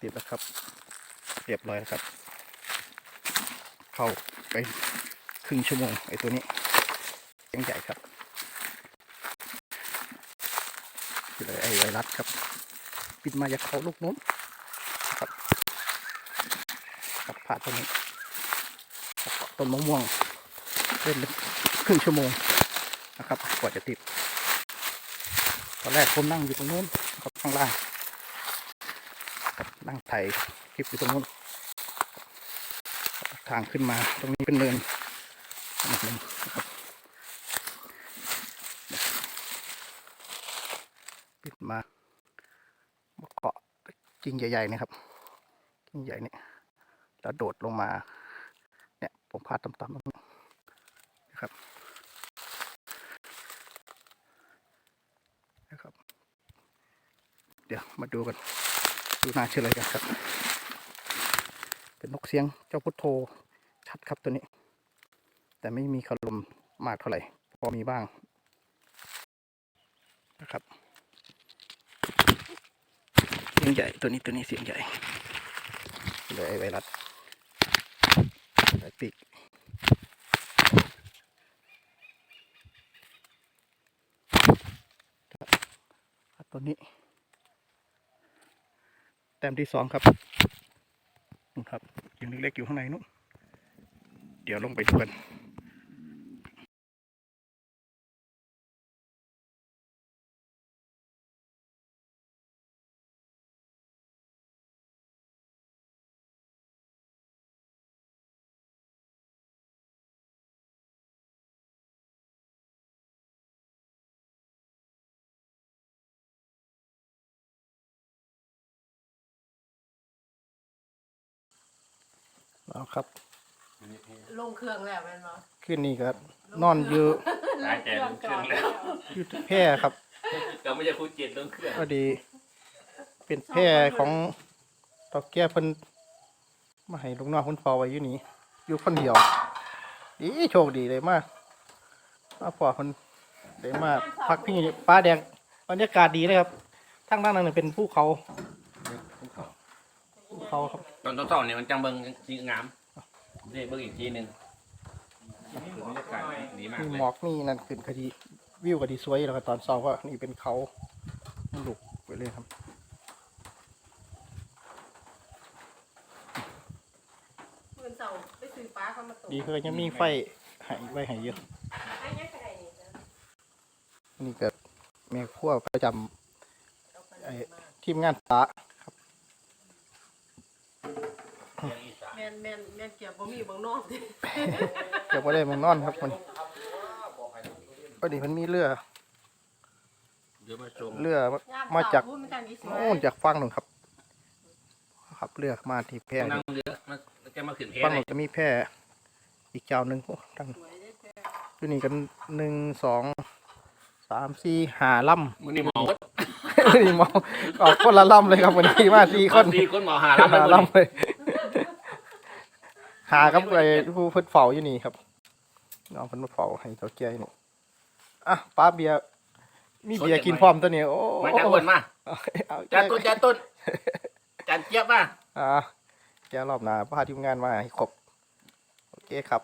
ติดแล้วครับเรียบร้อยแล้วครับ เข้าไปครึ่งชั่วโมงไอ้ตัวนี้ยังใหญ่ครับเลยไอ้ไวรัสครับบินมาจากเขาลูกน้นครับครับผ่าตัวนี้ต้นมะม่วงเล่นครึ่งชั่วโมงนะครับกว่าจะติดตอนแรกผมนั่งอยู่ตรงนู้นครับข้างล่าง นั่งไถคลิปอยู่ตรงนู้นทางขึ้นมาตรงนี้เป็นเนินนิดนึงนะครับปิดมาเกาะกิ่งใหญ่ๆนะครับกิ่งใหญ่เนี่ยแล้วโดดลงมา เนี่ยผมพาดต่ำๆตรงนี้นะครับนะครับ เดี๋ยวมาดูกัน ดูน่าเชื่อเลยกันครับ เป็นนกเสียงเจ้าพุทโธชัดครับตัวนี้ แต่ไม่มีคารมมากเท่าไหร่ พอมีบ้างนะครับเสียงใหญ่ตัวนี้ตัวนี้เสียงใหญ่เลยไอไวรัสไอปีกตัวนี้ แต้มที่สองครับนู่นครับยังเล็กๆอยู่ข้างในนู้นเดี๋ยวลงไปดูกัน เอาครับ ลงเครื่องแล้วแม่นบ่ขึ้นนี่ก็นอนอยู่ตายใจลงเครื่องแล้ว อยู่ที่แพร่ครับเราไม่ใช่ครูเจ็ดลงเครื่องพอดี เป็นแพร่ของตอกแก้เพิ่นมาให้ลูกน้องคุณพอไว้อยู่นี่อยู่คนเดียวดีโชคดีเลยมากมาพอคนได้มาพักพี่นี่ฟ้าแดงบรรยากาศดีเลยครับทั้งด้านนั้นเป็นภูเขาภูเขาครับ ตอนต้นๆเนี่ยมันจังเบิงสีงามนี่เบิงอีกทีหนึ่งบรรยากาศดีมากมีเลยหมอกนี่นั่นขึ้นคดีวิวก็ดีสวยแล้วก็ตอนเช้าก็นี่เป็นเขาลุกไปเลยครับเพิ่นเจ้าไปซื้อปลาเข้ามาตกดีคือยังมีไฟให้ไว้ให้เยอะให้ยังไงนี่จ้ะนี่ก็แม่ครัวประจำเอาไปไอ้มาทีมงานตาครับ แม่นแม่นแม่นเกียบบ่มีเบางนอกติเดี๋ยวไ่ได้มานอนครับมันพอดีมันมีเรือ เดี๋ยวมาชมเรือมาจากพูดมันจังนี้สวยโน่นจากฟังหนึ่งครับขับเรือมาที่แพร่นั่งเรือมาจะมาขึ้นเพฟังหเลนึ่ยงจะมีแพร่อีกเจ้าหนึ่งโอ้ตั้งสวยเด้อแท้อยู่นี่กันหนึ่งสองสามสี่ห้าลำมึงนี่หมอวัด นี่มอออกคนละล่ำเลยครับวันนี้มาสี่คนสี่คนหมอหาล้วหามันลำเลย หาครับไอ้ผู้เพิ่เฝ้าอยู่นี่ครับน้องเพิ่นมาเฝ้าให้เจ้าแก่ยู่นี่อะป้าเบียร์มีเบียร์กินพร้อมตัวนี้โอ้มาจากคนมาจานต้นจานต้นจานเจี๊ยบมาอ่าแกรอบหน้าพาทีมงานมาให้ครบโอเคครับ